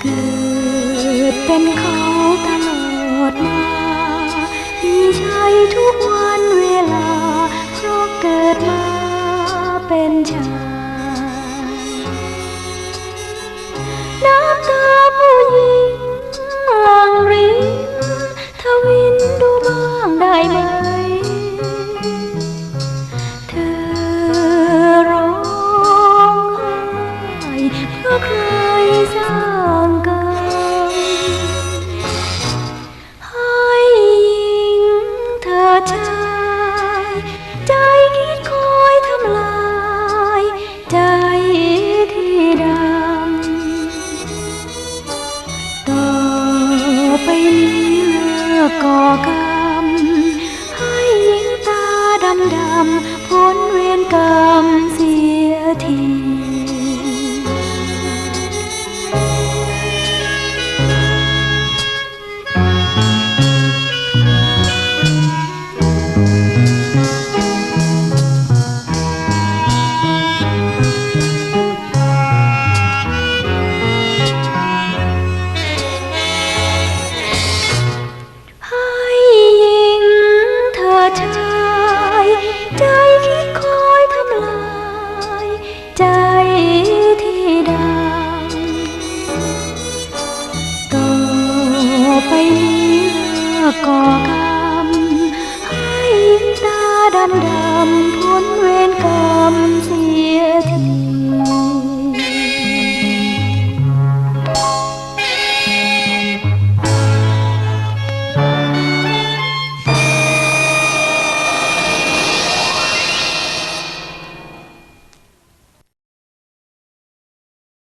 เกิดเป็นเขาตลอดมามีใช้ทุกวันเวลาเพราะเกิดมาเป็นชายน้ำตาผู้หญิงหลังรินทวินดูบ้างได้ไหม เธอร้องไห้เพราะใครำต่อไไปนี้เพื่อก่อกรรมให้ตาดำดำ